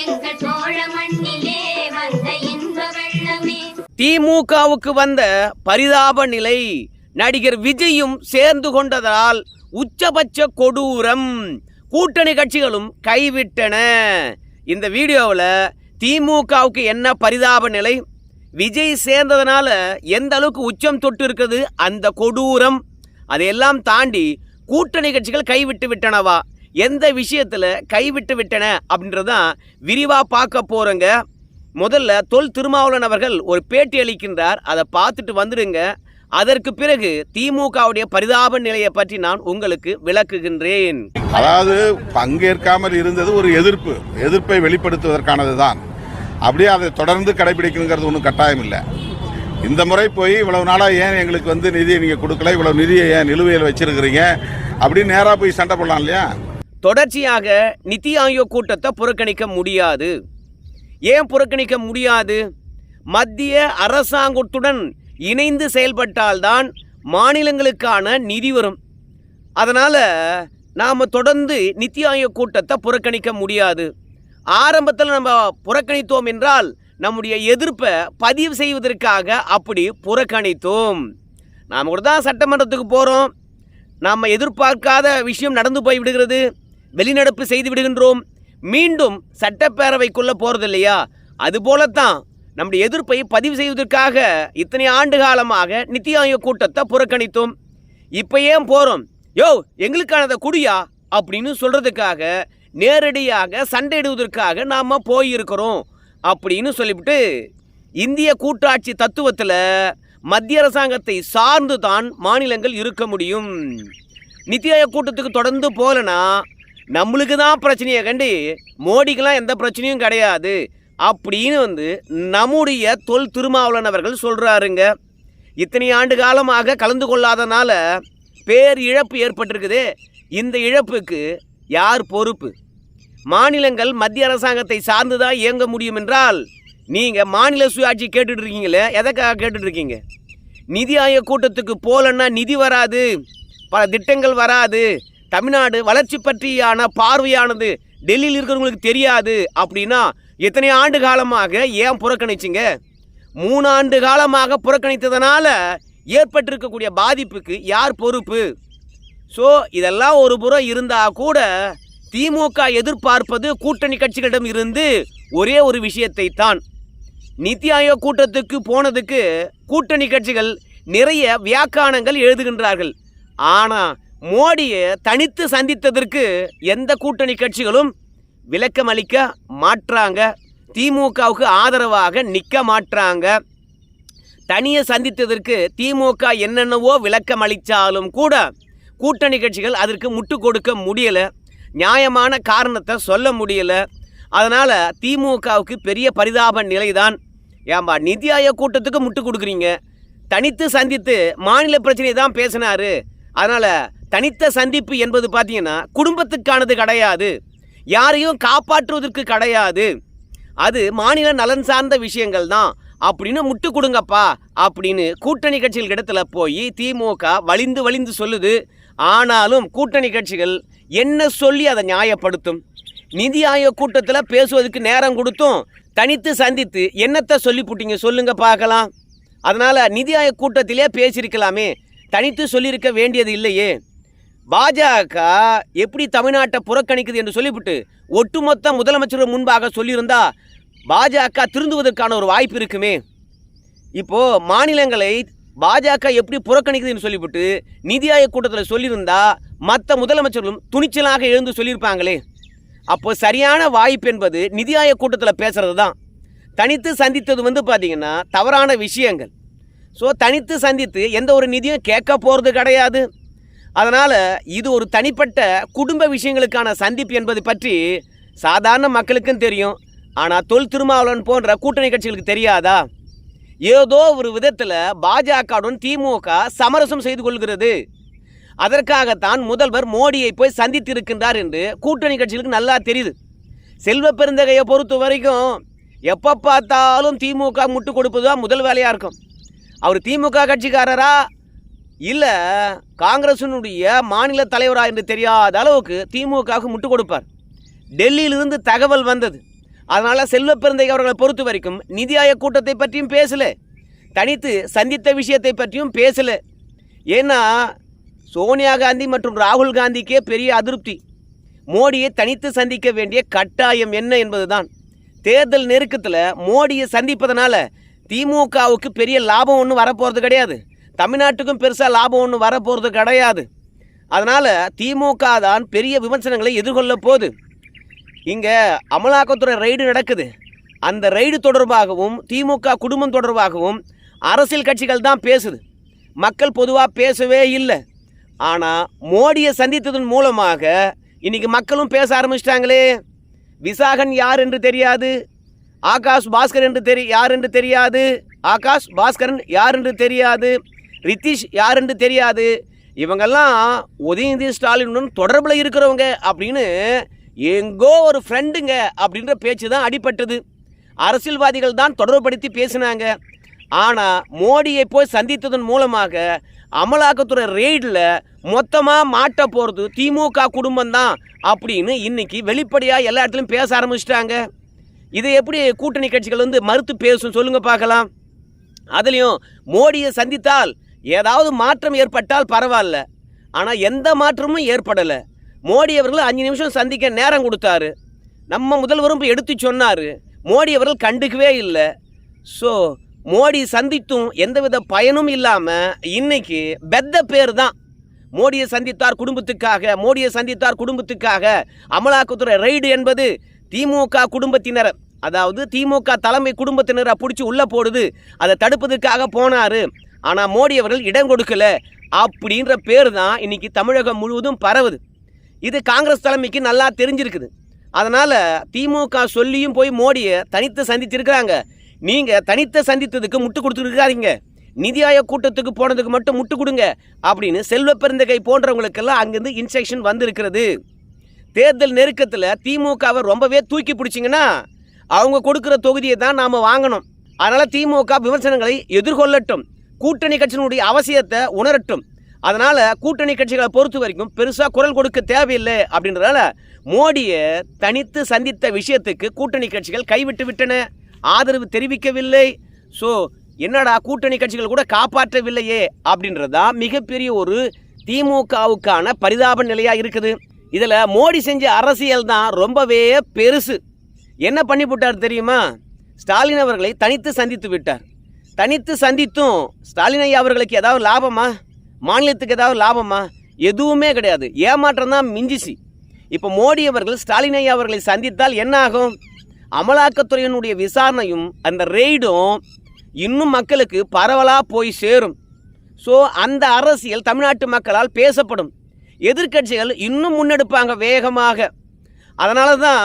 எங்கள் சோழ மண்ணிலே வந்த இன்ப வெள்ளமே. திமுகவுக்கு வந்த பரிதாப நிலை. நடிகர் விஜயும் சேர்ந்து கொண்டதால் உச்சபட்ச கொடூரம். கூட்டணி கட்சிகளும் கைவிட்டன. இந்த வீடியோவில் திமுகவுக்கு என்ன பரிதாப நிலை? விஜய் சேர்ந்ததுனால எந்த அளவுக்கு உச்சம் தொட்டு இருக்குது? அந்த கொடூரம். அதையெல்லாம் தாண்டி கூட்டணி கட்சிகள் கைவிட்டு விட்டனவா? எந்த விஷயத்தில் கைவிட்டு விட்டன அப்படின்றதான் விரிவாக பார்க்க போகிறோங்க முதல்ல தொல் திருமாவளவன் அவர்கள் ஒரு பேட்டி அளிக்கின்றார். அதை பார்த்துட்டு வந்துடுங்க. அதற்கு பிறகு திமுகவுடைய பரிதாப நிலையை பற்றி நான் உங்களுக்கு விளக்குகின்றேன். அதாவது பங்கேற்காமல் இருந்தது ஒரு எதிர்ப்பு. எதிர்ப்பை வெளிப்படுத்துவதற்கானது தான் அப்படியே அதை தொடர்ந்து கடைபிடிக்கணுங்கிறது ஒன்றும் கட்டாயம் இல்லை. இந்த முறை போய் இவ்வளவு நாளாக ஏன் எங்களுக்கு வந்து நிதியை நீங்கள் கொடுக்கல? இவ்வளவு நிதியை ஏன் நிலுவையில் வச்சிருக்கிறீங்க? அப்படின்னு நேராக போய் சண்டை போடலாம் இல்லையா? தொடர்ச்சியாக நிதி ஆயோக் கூட்டத்தை புறக்கணிக்க முடியாது. ஏன் புறக்கணிக்க முடியாது? மத்திய அரசாங்கத்துடன் இணைந்து செயல்பட்டால்தான் மாநிலங்களுக்கான நிதி வரும். அதனால் நாம் தொடர்ந்து நித்தி ஆயோக் கூட்டத்தை புறக்கணிக்க முடியாது. ஆரம்பத்தில் நம்ம புறக்கணித்தோம் என்றால் நம்முடைய எதிர்ப்பை பதிவு செய்வதற்காக அப்படி புறக்கணித்தோம். நாம் கூட தான் சட்டமன்றத்துக்கு போகிறோம் நாம் எதிர்பார்க்காத விஷயம் நடந்து போய் விடுகிறது வெளிநடப்பு செய்து விடுகின்றோம். மீண்டும் சட்டப்பேரவைக்குள்ளே போகிறது இல்லையா அதுபோலத்தான் நம்முடைய எதிர்ப்பை பதிவு செய்வதற்காக இத்தனை ஆண்டு காலமாக நித்தி ஆயோக் கூட்டத்தை புறக்கணித்தோம். இப்போ ஏன் போகிறோம் யோ எங்களுக்கானதை குடியா? அப்படின்னு சொல்கிறதுக்காக நேரடியாக சண்டையிடுவதற்காக நாம் போயிருக்கிறோம் அப்படின்னு சொல்லிவிட்டு இந்திய கூட்டாட்சி தத்துவத்தில் மத்திய அரசாங்கத்தை சார்ந்து தான் மாநிலங்கள் இருக்க முடியும். நித்தி ஆயோக் கூட்டத்துக்கு தொடர்ந்து போகலன்னா நம்மளுக்கு தான் பிரச்சனையை கண்டு? மோடிக்கெலாம் எந்த பிரச்சனையும் கிடையாது. அப்படின்னு வந்து நம்முடைய தொல் திருமாவளவன் அவர்கள் சொல்கிறாருங்க இத்தனை ஆண்டு காலமாக கலந்து கொள்ளாதனால பேர் இழப்பு ஏற்பட்டிருக்குது. இந்த இழப்புக்கு யார் பொறுப்பு? மாநிலங்கள் மத்திய அரசாங்கத்தை சார்ந்து தான் இயங்க முடியும் என்றால் நீங்கள் மாநில சுயாட்சி கேட்டுட்டு இருக்கீங்களே எதற்காக கேட்டுட்ருக்கீங்க? நிதி ஆய கூட்டத்துக்கு போகலன்னா நிதி வராது. பல திட்டங்கள் வராது. தமிழ்நாடு வளர்ச்சி பற்றியான பார்வையானது டெல்லியில் இருக்கிறவங்களுக்கு தெரியாது அப்படின்னா எத்தனை ஆண்டு காலமாக ஏன் புறக்கணிச்சிங்க? மூணாண்டு காலமாக புறக்கணித்ததனால ஏற்பட்டிருக்கக்கூடிய பாதிப்புக்கு யார் பொறுப்பு? ஸோ இதெல்லாம் ஒரு புறம் இருந்தால் கூட திமுக எதிர்பார்ப்பது கூட்டணி கட்சிகளிடம் இருந்து ஒரே ஒரு விஷயத்தை தான் நித்தி ஆயோக் கூட்டத்துக்கு போனதுக்கு கூட்டணி கட்சிகள் நிறைய வியாக்கானங்கள் எழுதுகின்றார்கள். ஆனால் மோடியை தனித்து சந்தித்ததற்கு எந்த கூட்டணி கட்சிகளும் விளக்கம் அளிக்க மாற்றாங்க திமுகவுக்கு ஆதரவாக நிற்க மாட்றாங்க. தனியை சந்தித்ததற்கு திமுக என்னென்னவோ விளக்கம் அளித்தாலும் கூட கூட்டணி கட்சிகள் அதற்கு முட்டு கொடுக்க முடியலை. நியாயமான காரணத்தை சொல்ல முடியலை. அதனால் திமுகவுக்கு பெரிய பரிதாப நிலைதான். ஏம்பா நிதி ஆயோக் கூட்டத்துக்கு முட்டு கொடுக்குறீங்க. தனித்து சந்தித்து மாநில பிரச்சனையை தான் பேசினார். அதனால் தனித்த சந்திப்பு என்பது பார்த்தீங்கன்னா குடும்பத்துக்கானது கிடையாது. யாரையும் காப்பாற்றுவதற்கு கிடையாது. அது மாநில நலன் சார்ந்த விஷயங்கள் தான். அப்படின்னு முட்டு கொடுங்கப்பா அப்படின்னு கூட்டணி கட்சிகள் இடத்துல போய் திமுக வலிந்து வலிந்து சொல்லுது. ஆனாலும் கூட்டணி கட்சிகள் என்ன சொல்லி அதை நியாயப்படுத்தும்? நிதி ஆயோக் கூட்டத்தில் பேசுவதற்கு நேரம் கொடுத்தும். தனித்து சந்தித்து என்னத்தை சொல்லி புட்டீங்க சொல்லுங்க பார்க்கலாம். அதனால் நிதி ஆயோக் கூட்டத்திலே பேசியிருக்கலாமே. தனித்து சொல்லியிருக்க வேண்டியது இல்லையே. பாஜக எப்படி தமிழ்நாட்டை புறக்கணிக்குது என்று சொல்லிவிட்டு ஒட்டுமொத்த முதலமைச்சர் முன்பாக சொல்லியிருந்தா பாஜக திருந்துவதற்கான ஒரு வாய்ப்பு இருக்குமே? இப்போ மாநிலங்களை பாஜக எப்படி புறக்கணிக்குதுன்னு சொல்லிவிட்டு நிதி ஆயோக் கூட்டத்தில் சொல்லியிருந்தா மற்ற முதலமைச்சர்களும் துணிச்சலாக எழுந்து சொல்லியிருப்பாங்களே. அப்போ சரியான வாய்ப்பு என்பது நிதி ஆயோக் கூட்டத்தில் பேசுறது தான் தனித்து சந்தித்தது வந்து பார்த்தீங்கன்னா தவறான விஷயங்கள். ஸோ தனித்து சந்தித்து எந்த ஒரு நிதியும் கேட்க போகிறது கிடையாது. அதனால் இது ஒரு தனிப்பட்ட குடும்ப விஷயங்களுக்கான சந்திப்பு என்பது பற்றி சாதாரண மக்களுக்கும் தெரியும். ஆனால் தொல் திருமாவளவன் போன்ற கூட்டணி கட்சிகளுக்கு தெரியாதா? ஏதோ ஒரு விதத்தில் பாஜகவுடன் திமுக சமரசம் செய்து கொள்கிறது. அதற்காகத்தான் முதல்வர் மோடியை போய் சந்தித்திருக்கின்றார் என்று கூட்டணி கட்சிகளுக்கு நல்லா தெரியுது. செல்வ பெருந்தகையை பொறுத்த வரைக்கும் எப்போ பார்த்தாலும் திமுக முட்டு கொடுப்பது தான் முதல் வேலையாக இருக்கும். அவர் திமுக கட்சிக்காரரா? இல்லை காங்கிரசினுடைய மாநில தலைவரா என்று தெரியாத அளவுக்கு திமுகவுக்கு முட்டு கொடுப்பார். டெல்லியிலிருந்து தகவல் வந்தது. அதனால் செல்வ அவர்களை பொறுத்த வரைக்கும் நிதி ஆயோக் கூட்டத்தை பற்றியும் பேசலை. தனித்து சந்தித்த விஷயத்தை பற்றியும் பேசலை. ஏன்னா சோனியா காந்தி மற்றும் ராகுல் காந்திக்கே பெரிய அதிருப்தி. மோடியை தனித்து சந்திக்க வேண்டிய கட்டாயம் என்ன என்பதுதான். தேர்தல் நெருக்கத்தில் மோடியை சந்திப்பதனால திமுகவுக்கு பெரிய லாபம் ஒன்றும் வரப்போகிறது கிடையாது. தமிழ்நாட்டுக்கும் பெருசாக லாபம் ஒன்றும் வரப்போகிறது கிடையாது. அதனால் திமுக தான் பெரிய விமர்சனங்களை எதிர்கொள்ள போகுது இங்கே அமலாக்கத்துறை ரைடு நடக்குது. அந்த ரைடு தொடர்பாகவும் திமுக குடும்பம் தொடர்பாகவும் அரசியல் கட்சிகள் தான் பேசுது. மக்கள் பொதுவாக பேசவே இல்லை. ஆனால் மோடியை சந்தித்ததன் மூலமாக இன்றைக்கி மக்களும் பேச ஆரம்பிச்சிட்டாங்களே. விசாகன் யார் என்று தெரியாது. ஆகாஷ் பாஸ்கர் என்று தெரி யார் என்று தெரியாது. ஆகாஷ் பாஸ்கரன் யார் என்று தெரியாது. ரித்திஷ் யாருன்னு தெரியாது. இவங்கெல்லாம் உதயநிதி ஸ்டாலினுடன் தொடர்பில் இருக்கிறவங்க அப்படின்னு எங்கோ ஒரு ஃப்ரெண்டுங்க அப்படின்ற பேச்சு தான் அடிபட்டது. அரசியல்வாதிகள் தான் தொடர்புபடுத்தி பேசினாங்க. ஆனால் மோடியை போய் சந்தித்ததன் மூலமாக அமலாக்கத்துறை ரெய்டில் மொத்தமாக மாட்ட போகிறது திமுக குடும்பம் தான் அப்படின்னு இன்னைக்கு வெளிப்படையாக எல்லா இடத்துலையும் பேச ஆரம்பிச்சிட்டாங்க. இதை எப்படி கூட்டணி கட்சிகள் வந்து மறுத்து பேசும் சொல்லுங்கள் பார்க்கலாம். அதுலேயும் மோடியை சந்தித்தால் ஏதாவது மாற்றம் ஏற்பட்டால் பரவாயில்ல. ஆனால் எந்த மாற்றமும் ஏற்படலை. மோடி அவர்கள் அஞ்சு நிமிஷம் சந்திக்க நேரம் கொடுத்தாரு. நம்ம முதல்வரும் போய் எடுத்து சொன்னார். மோடி அவர்கள் கண்டுக்கவே இல்லை. ஸோ மோடி சந்தித்தும் எந்தவித பயனும் இல்லாமல் இன்னைக்கு பெத்த பேர் தான் மோடியை சந்தித்தார் குடும்பத்துக்காக மோடியை சந்தித்தார் குடும்பத்துக்காக. அமலாக்கத்துறை ரைடு என்பது திமுக குடும்பத்தினர் அதாவது திமுக தலைமை குடும்பத்தினரை பிடிச்சி உள்ளே போடுது. அதை தடுப்பதற்காக போனார். ஆனால் மோடி அவர்கள் இடம் கொடுக்கல அப்படின்ற பேர் தான் இன்னைக்கு தமிழகம் முழுவதும் பரவுது. இது காங்கிரஸ் தலைமைக்கு நல்லா தெரிஞ்சிருக்குது. அதனால் திமுக சொல்லியும் போய் மோடியை தனித்து சந்திச்சிருக்கிறாங்க. நீங்கள் தனித்த சந்தித்ததுக்கு முட்டு கொடுத்துருக்காதீங்க. நிதி ஆயோக் கூட்டத்துக்கு போனதுக்கு மட்டும் முட்டு கொடுங்க அப்படின்னு செல்வ பெருந்தகை போன்றவங்களுக்கெல்லாம் அங்கேருந்து இன்ஸ்ட்ரக்ஷன் வந்திருக்கிறது. தேர்தல் நெருக்கத்தில் திமுகவை ரொம்பவே தூக்கி பிடிச்சிங்கன்னா அவங்க கொடுக்குற தொகுதியை தான் நாம் வாங்கணும். அதனால் திமுக விமர்சனங்களை எதிர்கொள்ளட்டும். கூட்டணி கட்சியினுடைய அவசியத்தை உணரட்டும். அதனால் கூட்டணி கட்சிகளை பொறுத்த வரைக்கும் பெருசாக குரல் கொடுக்க தேவையில்லை அப்படின்றதால மோடியை தனித்து சந்தித்த விஷயத்துக்கு கூட்டணி கட்சிகள் கைவிட்டு விட்டன. ஆதரவு தெரிவிக்கவில்லை. ஸோ என்னடா கூட்டணி கட்சிகள் கூட காப்பாற்றவில்லையே அப்படின்றதான் மிகப்பெரிய ஒரு திமுகவுக்கான பரிதாப நிலையாக இருக்குது. இதில் மோடி செஞ்ச அரசியல் தான் ரொம்பவே பெருசு. என்ன பண்ணிவிட்டார் தெரியுமா? ஸ்டாலின் அவர்களை தனித்து சந்தித்து விட்டார். தனித்து சந்தித்தும் ஸ்டாலின் ஐயா அவர்களுக்கு ஏதாவது லாபமா? மாநிலத்துக்கு ஏதாவது லாபமா? எதுவுமே கிடையாது. ஏமாற்றம் தான் மிஞ்சிச்சு. இப்போ மோடி அவர்கள் ஸ்டாலின் ஐயா அவர்களை சந்தித்தால் என்ன ஆகும்? அமலாக்கத்துறையினுடைய விசாரணையும் அந்த ரெய்டும் இன்னும் மக்களுக்கு பரவலாக போய் சேரும். ஸோ அந்த அரசியல் தமிழ்நாட்டு மக்களால் பேசப்படும். எதிர்க்கட்சிகள் இன்னும் முன்னெடுப்பாங்க வேகமாக. அதனால தான்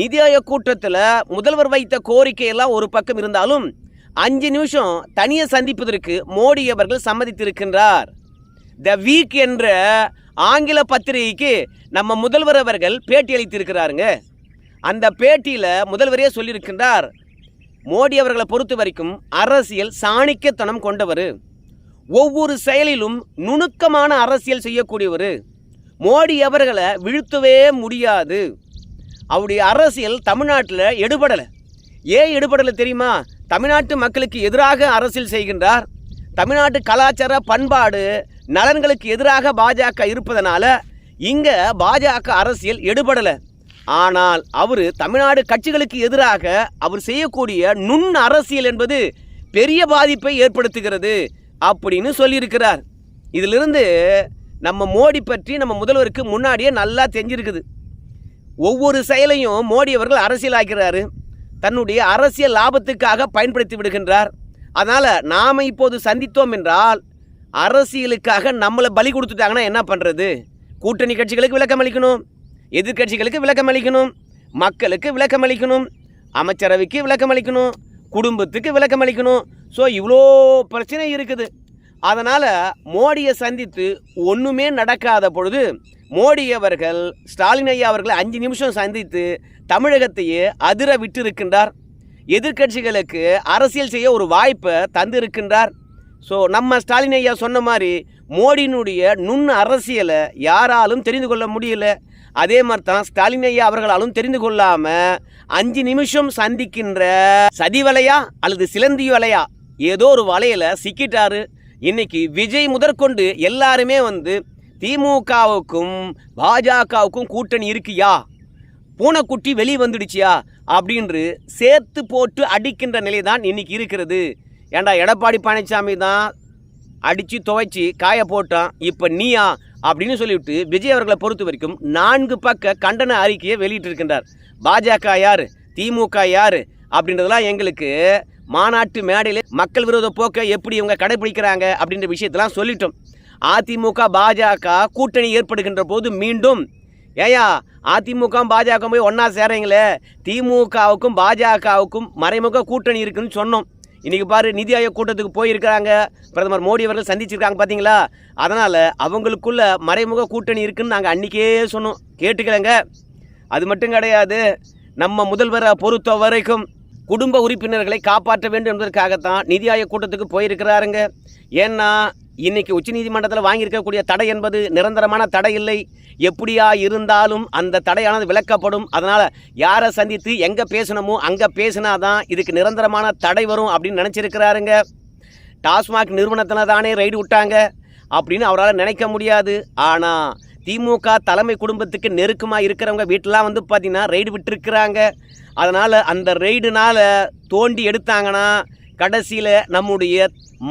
நிதி ஆயோக் கூட்டத்தில் முதல்வர் வைத்த கோரிக்கையெல்லாம் ஒரு பக்கம் இருந்தாலும் அஞ்சு நிமிஷம் தனியை சந்திப்பதற்கு மோடி அவர்கள் சம்மதித்திருக்கின்றார். த வீக் என்ற ஆங்கில பத்திரிகைக்கு நம்ம முதல்வர் அவர்கள் பேட்டி அளித்திருக்கிறாருங்க. அந்த பேட்டியில் முதல்வரே சொல்லியிருக்கின்றார் மோடி அவர்களை பொறுத்த வரைக்கும் அரசியல் சாணிக்கத்தனம் கொண்டவர். ஒவ்வொரு செயலிலும் நுணுக்கமான அரசியல் செய்யக்கூடியவர். மோடி அவர்களை வீழ்த்தவே முடியாது. அவருடைய அரசியல் தமிழ்நாட்டில் எடுபடலை. ஏன் எடுபடலை தெரியுமா? தமிழ்நாட்டு மக்களுக்கு எதிராக அரசியல் செய்கின்றார். தமிழ்நாட்டு கலாச்சார பண்பாடு நலன்களுக்கு எதிராக பாஜக இருப்பதனால இங்கே பாஜக அரசியல் எடுபடலை. ஆனால் அவர் தமிழ்நாடு கட்சிகளுக்கு எதிராக அவர் செய்யக்கூடிய நுண் அரசியல் என்பது பெரிய பாதிப்பை ஏற்படுத்துகிறது அப்படின்னு சொல்லியிருக்கிறார். இதிலிருந்து நம்ம மோடி பற்றி நம்ம முதல்வருக்கு முன்னாடியே நல்லா தெரிஞ்சிருக்குது. ஒவ்வொரு செயலையும் மோடி அவர்கள் அரசியலாக்கிறாரு. தன்னுடைய அரசியல் லாபத்துக்காக பயன்படுத்தி விடுகின்றார். அதனால் நாம் இப்போது சந்தித்தோம் என்றால் அரசியலுக்காக நம்மளை பலி கொடுத்துட்டாங்கன்னா என்ன பண்ணுறது கூட்டணி கட்சிகளுக்கு விளக்கம் அளிக்கணும் எதிர்க்கட்சிகளுக்கு விளக்கம் அளிக்கணும் மக்களுக்கு விளக்கம் அளிக்கணும் அமைச்சரவைக்கு விளக்கம் அளிக்கணும் குடும்பத்துக்கு விளக்கம் அளிக்கணும். ஸோ இவ்வளோ பிரச்சனை இருக்குது. அதனால் மோடியை சந்தித்து ஒன்றுமே நடக்காத பொழுது மோடி அவர்கள் ஸ்டாலின் ஐயா அவர்களை அஞ்சு நிமிஷம் சந்தித்து தமிழகத்தையே அதிர விட்டிருக்கின்றார். எதிர்க்கட்சிகளுக்கு அரசியல் செய்ய ஒரு வாய்ப்பை தந்திருக்கின்றார். ஸோ நம்ம ஸ்டாலின் ஐயா சொன்ன மாதிரி மோடியினுடைய நுண் அரசியலை யாராலும் தெரிந்து கொள்ள முடியல. அதே மாதிரி தான் ஸ்டாலின் ஐயா அவர்களாலும் தெரிந்து கொள்ளாமல் அஞ்சு நிமிஷம் சந்திக்கின்ற சதி வலையா அல்லது சிலந்தி வலையா ஏதோ ஒரு வலையில் சிக்கிட்டாரு. இன்னைக்கு விஜய் முதற்கொண்டு எல்லாருமே வந்து திமுகவுக்கும் பாஜகவுக்கும் கூட்டணி இருக்கியா? பூனைக்குட்டி வெளியே வந்துடுச்சியா? அப்படின்று சேர்த்து போட்டு அடிக்கின்ற நிலை தான் இன்னைக்கு இருக்கிறது. ஏன்டா எடப்பாடி பழனிசாமி தான் அடித்து துவைச்சி காய போட்டான். இப்போ நீயா? அப்படின்னு சொல்லிவிட்டு விஜய் அவர்களை பொறுத்த வரைக்கும் நான்கு பக்க கண்டன அறிக்கையை வெளியிட்டிருக்கின்றார். பாஜக யார்? திமுக யார்? அப்படின்றதெல்லாம் எங்களுக்கு மாநாட்டு மேடையில் மக்கள் விரோத போக்கை எப்படி இவங்க கடைபிடிக்கிறாங்க அப்படின்ற விஷயத்தெல்லாம் சொல்லிட்டோம். அதிமுக பாஜக கூட்டணி ஏற்படுகின்ற போது மீண்டும் ஏயா அதிமுக பாஜக போய் ஒன்றா சேரீங்களே? திமுகவுக்கும் பாஜகவுக்கும் மறைமுக கூட்டணி இருக்குன்னு சொன்னோம். இன்றைக்கி பாரு நிதி ஆயோக் கூட்டத்துக்கு போயிருக்கிறாங்க. பிரதமர் மோடி அவர்கள் சந்திச்சிருக்காங்க பார்த்தீங்களா அதனால் அவங்களுக்குள்ள மறைமுக கூட்டணி இருக்குன்னு நாங்கள் அன்றைக்கே சொன்னோம். கேட்டுக்கலங்க. அது மட்டும் கிடையாது நம்ம முதல்வரை பொறுத்த வரைக்கும் குடும்ப உறுப்பினர்களை காப்பாற்ற வேண்டும் என்பதற்காகத்தான் நிதி ஆயோக் கூட்டத்துக்கு போயிருக்கிறாருங்க. ஏன்னா இன்னைக்கு உச்சநீதிமன்றத்தில் வாங்கியிருக்கக்கூடிய தடை என்பது நிரந்தரமான தடை இல்லை. எப்படியா இருந்தாலும் அந்த தடையானது விளக்கப்படும் அதனால் யாரை சந்தித்து எங்கே பேசணுமோ அங்கே பேசினா தான் இதுக்கு நிரந்தரமான தடை வரும் அப்படின்னு நினச்சிருக்கிறாருங்க. டாஸ்மாக் நிறுவனத்தில் தானே ரைடு விட்டாங்க அப்படின்னு அவரால் நினைக்க முடியாது. ஆனால் திமுக தலைமை குடும்பத்துக்கு நெருக்கமாக இருக்கிறவங்க வீட்டிலாம் வந்து பார்த்திங்கன்னா ரைடு விட்டுருக்குறாங்க. அதனால் அந்த ரைடுனால் தோண்டி எடுத்தாங்கன்னா கடைசியில் நம்முடைய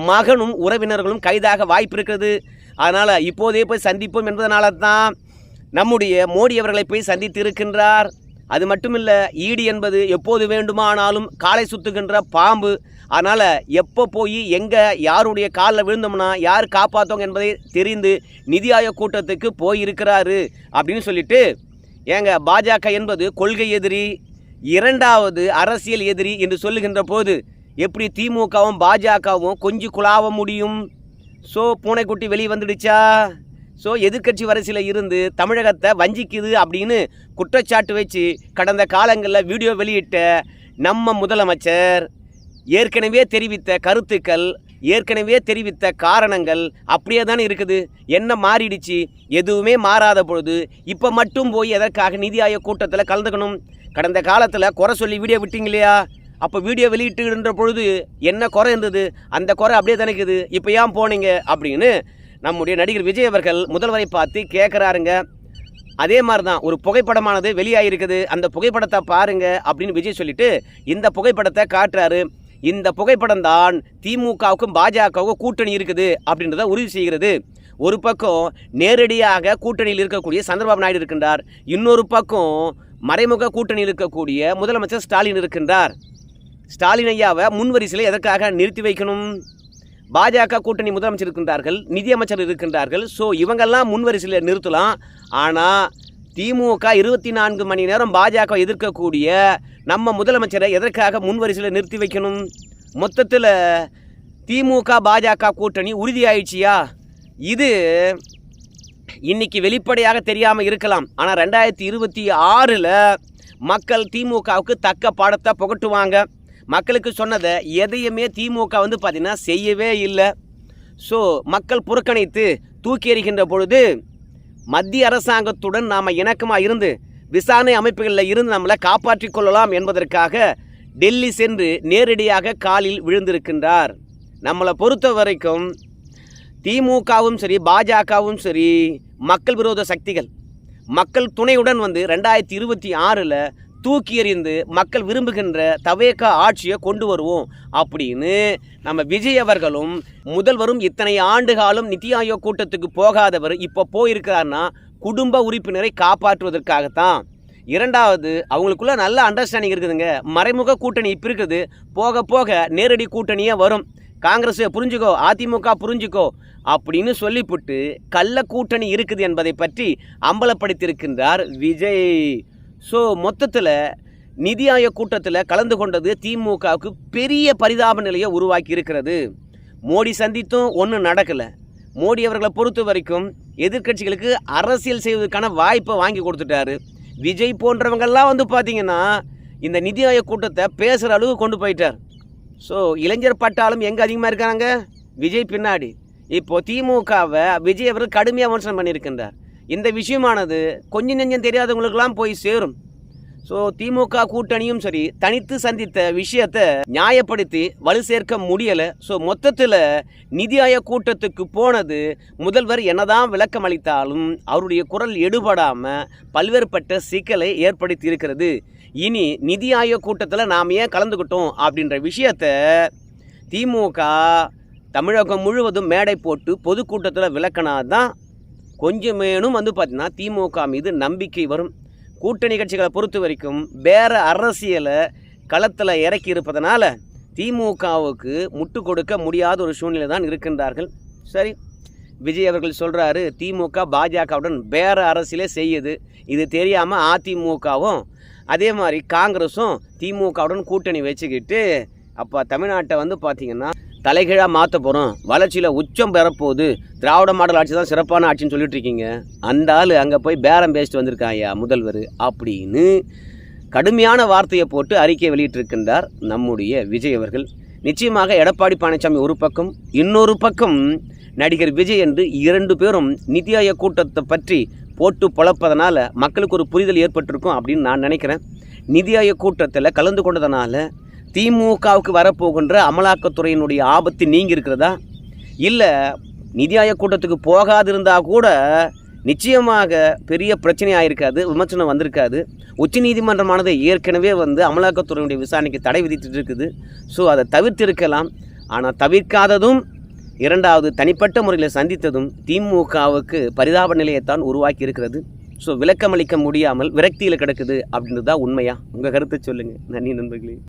மகனும் உறவினர்களும் கைதாக வாய்ப்பு இருக்கிறது அதனால் இப்போதே போய் சந்திப்போம் என்பதனால தான் நம்முடைய மோடி அவர்களை போய் சந்தித்து இருக்கின்றார் அது மட்டுமில்ல ஈடு என்பது எப்போது வேண்டுமானாலும் காலை சுத்துகின்ற பாம்பு. அதனால் எப்போ போய் எங்கே யாருடைய காலில் விழுந்தோம்னா யார் காப்பாற்றோங்க என்பதை தெரிந்து நிதி ஆயோக் கூட்டத்துக்கு போயிருக்கிறாரு அப்படின்னு சொல்லிட்டு ஏங்க பாஜக என்பது கொள்கை எதிரி இரண்டாவது அரசியல் எதிரி என்று சொல்லுகின்ற போது எப்படி திமுகவும் பாஜகவும் கொஞ்சம் குழாவ முடியும்? ஸோ பூனைக்குட்டி வெளியே வந்துடுச்சா? ஸோ எதிர்க்கட்சி வரிசையில் இருந்து தமிழகத்தை வஞ்சிக்குது அப்படின்னு குற்றச்சாட்டு வச்சு கடந்த காலங்களில் வீடியோ வெளியிட்ட நம்ம முதலமைச்சர் ஏற்கனவே தெரிவித்த கருத்துக்கள் ஏற்கனவே தெரிவித்த காரணங்கள் அப்படியே தானே இருக்குது. என்ன மாறிடுச்சு? எதுவுமே மாறாத பொழுது இப்போ மட்டும் போய் எதற்காக நிதி ஆயோக் கூட்டத்தில் கலந்துக்கணும்? கடந்த காலத்தில் குறை சொல்லி வீடியோ விட்டீங்க இல்லையா? அப்போ வீடியோ வெளியிட்டுகின்ற பொழுது என்ன குறை இருந்தது? அந்த குறை அப்படியே தானே இருக்குது. இப்போ ஏன் போனீங்க? அப்படின்னு நம்முடைய நடிகர் விஜய் அவர்கள் முதல்வரை பார்த்து கேட்குறாருங்க அதே மாதிரி தான் ஒரு புகைப்படமானது வெளியாகிருக்குது அந்த புகைப்படத்தை பாருங்க அப்படின்னு விஜய் சொல்லிட்டு இந்த புகைப்படத்தை காட்டுறாரு. இந்த புகைப்படம் தான் திமுகவுக்கும் பாஜகவுக்கும் கூட்டணி இருக்குது அப்படின்றத உறுதி செய்கிறது. ஒரு பக்கம் நேரடியாக கூட்டணியில் இருக்கக்கூடிய சந்திரபாபு நாயுடு இருக்கின்றார். இன்னொரு பக்கம் மறைமுக கூட்டணியில் இருக்கக்கூடிய முதலமைச்சர் ஸ்டாலின் இருக்கின்றார். ஸ்டாலின் ஐயாவை முன்வரிசையில் எதற்காக நிறுத்தி வைக்கணும்? பாஜக கூட்டணி முதலமைச்சர் இருக்கின்றார்கள் நிதியமைச்சர் இருக்கின்றார்கள். ஸோ இவங்கெல்லாம் முன்வரிசையில் நிறுத்தலாம். ஆனால் திமுக இருபத்தி நான்கு மணி நேரம் பாஜக எதிர்க்கக்கூடிய நம்ம முதலமைச்சரை எதற்காக முன்வரிசையில் நிறுத்தி வைக்கணும்? மொத்தத்தில் திமுக பாஜக கூட்டணி உறுதியாயிடுச்சியா? இது இன்னைக்கு வெளிப்படையாக தெரியாமல் இருக்கலாம். ஆனால் ரெண்டாயிரத்தி இருபத்தி ஆறில் மக்கள் திமுகவுக்கு தக்க பாடத்தை புகட்டுவாங்க. மக்களுக்கு சொன்னதை எதையுமே திமுக வந்து பார்த்திங்கன்னா செய்யவே இல்லை. ஸோ மக்கள் புறக்கணித்து தூக்கி எறிகின்ற பொழுது மத்திய அரசாங்கத்துடன் நாம் இணக்கமாக இருந்து விசாரணை அமைப்புகளில் இருந்து நம்மளை காப்பாற்றிக் கொள்ளலாம் என்பதற்காக டெல்லி சென்று நேரடியாக காலில் விழுந்திருக்கின்றார். நம்மளை பொறுத்த வரைக்கும் திமுகவும் சரி பாஜகவும் சரி மக்கள் விரோத சக்திகள். மக்கள் துணையுடன் வந்து ரெண்டாயிரத்தி இருபத்தி ஆறில் தூக்கி எறிந்து மக்கள் விரும்புகின்ற தவேக்கா ஆட்சியை கொண்டு வருவோம் அப்படின்னு நம்ம விஜய் அவர்களும் முதல்வரும் இத்தனை ஆண்டு காலம் நித்தி ஆயோக் கூட்டத்துக்கு போகாதவர் இப்போ போயிருக்கிறாருன்னா குடும்ப உறுப்பினரை காப்பாற்றுவதற்காகத்தான். இரண்டாவது அவங்களுக்குள்ள நல்ல அண்டர்ஸ்டாண்டிங் இருக்குதுங்க. மறைமுக கூட்டணி இப்போ இருக்குது. போக போக நேரடி கூட்டணியே வரும். காங்கிரஸ் புரிஞ்சுக்கோ அதிமுக புரிஞ்சுக்கோ அப்படின்னு சொல்லிப்புட்டு கள்ள கூட்டணி இருக்குது என்பதை பற்றி அம்பலப்படுத்தியிருக்கின்றார் விஜய். ஸோ மொத்தத்தில் நிதி ஆயோக் கூட்டத்தில் கலந்து கொண்டது திமுகவுக்கு பெரிய பரிதாப நிலையை உருவாக்கி இருக்கிறது. மோடி சந்தித்தும் ஒன்றும் நடக்கலை. மோடி அவர்களை பொறுத்த வரைக்கும் எதிர்க்கட்சிகளுக்கு அரசியல் செய்வதற்கான வாய்ப்பை வாங்கி கொடுத்துட்டாரு. விஜய் போன்றவங்கெல்லாம் வந்து பார்த்தீங்கன்னா இந்த நிதி ஆயோக் கூட்டத்தை பேசுகிற அளவுக்கு கொண்டு போயிட்டார். ஸோ இளைஞர் பட்டாலும் எங்கே அதிகமாக இருக்கிறாங்க விஜய் பின்னாடி. இப்போது திமுகவை விஜய் அவர்கள் கடுமையாக விமர்சனம் பண்ணியிருக்கின்றார். இந்த விஷயமானது கொஞ்சம் நெஞ்சம் தெரியாதவங்களுக்கெல்லாம் போய் சேரும். ஸோ திமுக கூட்டணியும் சரி தனித்து சந்தித்த விஷயத்தை நியாயப்படுத்தி வலு சேர்க்க முடியலை. ஸோ மொத்தத்தில் நிதி ஆயோக் கூட்டத்துக்கு போனது முதல்வர் என்னதான் விளக்கம் அளித்தாலும் அவருடைய குரல் எடுபடாமல் பல்வேறுபட்ட சிக்கலை ஏற்படுத்தி இருக்கிறது இனி நிதி ஆயோக் கூட்டத்தில் நாம் ஏன் கலந்துக்கிட்டோம் அப்படின்ற விஷயத்த திமுக தமிழகம் முழுவதும் மேடை போட்டு பொதுக்கூட்டத்தில் விளக்கினாதான் கொஞ்சமேனும் வந்து பார்த்திங்கன்னா திமுக மீது நம்பிக்கை வரும். கூட்டணி கட்சிகளை பொறுத்த வரைக்கும் வேறு அரசியலை களத்தில் இறக்கி இருப்பதனால் திமுகவுக்கு முட்டு கொடுக்க முடியாத ஒரு சூழ்நிலை தான் இருக்கின்றார்கள். சரி விஜய் அவர்கள் சொல்கிறாரு திமுக பாஜகவுடன் வேறு அரசியலே செய்யுது. இது தெரியாமல் அதிமுகவும் அதே மாதிரி காங்கிரஸும் திமுகவுடன் கூட்டணி வச்சுக்கிட்டு அப்போ தமிழ்நாட்டை வந்து பார்த்திங்கன்னா தலைகீழாக மாற்ற போகிறோம் வளர்ச்சியில் உச்சம் பெறப்போகுது திராவிட மாடல் ஆட்சி தான் சிறப்பான ஆட்சின்னு சொல்லிட்டு இருக்கீங்க. அந்த ஆள் அங்கே போய் பேரம் பேசிட்டு வந்திருக்கான் ஐயா முதல்வர்? அப்படின்னு கடுமையான வார்த்தையை போட்டு அறிக்கை வெளியிட்டிருக்கின்றார் நம்முடைய விஜய் அவர்கள். நிச்சயமாக எடப்பாடி பழனிசாமி ஒரு பக்கம் இன்னொரு பக்கம் நடிகர் விஜய் என்று இரண்டு பேரும் நிதி ஆயோக் கூட்டத்தை பற்றி போட்டு பொழப்பதனால் மக்களுக்கு ஒரு புரிதல் ஏற்பட்டிருக்கும் அப்படின்னு நான் நினைக்கிறேன். நிதி ஆயோக் கூட்டத்தில் கலந்து கொண்டதனால திமுகவுக்கு வரப்போகின்ற அமலாக்கத்துறையினுடைய ஆபத்து நீங்கி இருக்கிறதா இல்லை நிதி ஆயோக் கூட்டத்துக்கு போகாதிருந்தால் கூட நிச்சயமாக பெரிய பிரச்சனை இருக்காது விமர்சனம் வந்திருக்காது. உச்சநீதிமன்றமானது ஏற்கனவே வந்து அமலாக்கத்துறையினுடைய விசாரணைக்கு தடை விதித்துட்டு இருக்குது. ஸோ அதை தவிர்த்திருக்கலாம். ஆனால் தவிர்க்காததும் இரண்டாவது தனிப்பட்ட முறையில் சந்தித்ததும் திமுகவுக்கு பரிதாப நிலையைத்தான் உருவாக்கி இருக்கிறது ஸோ விளக்கமளிக்க முடியாமல் விரக்தியில் கிடக்குது அப்படின்றது தான் உண்மையா? உங்கள் கருத்தை சொல்லுங்கள் நன்றி நண்பர்களே.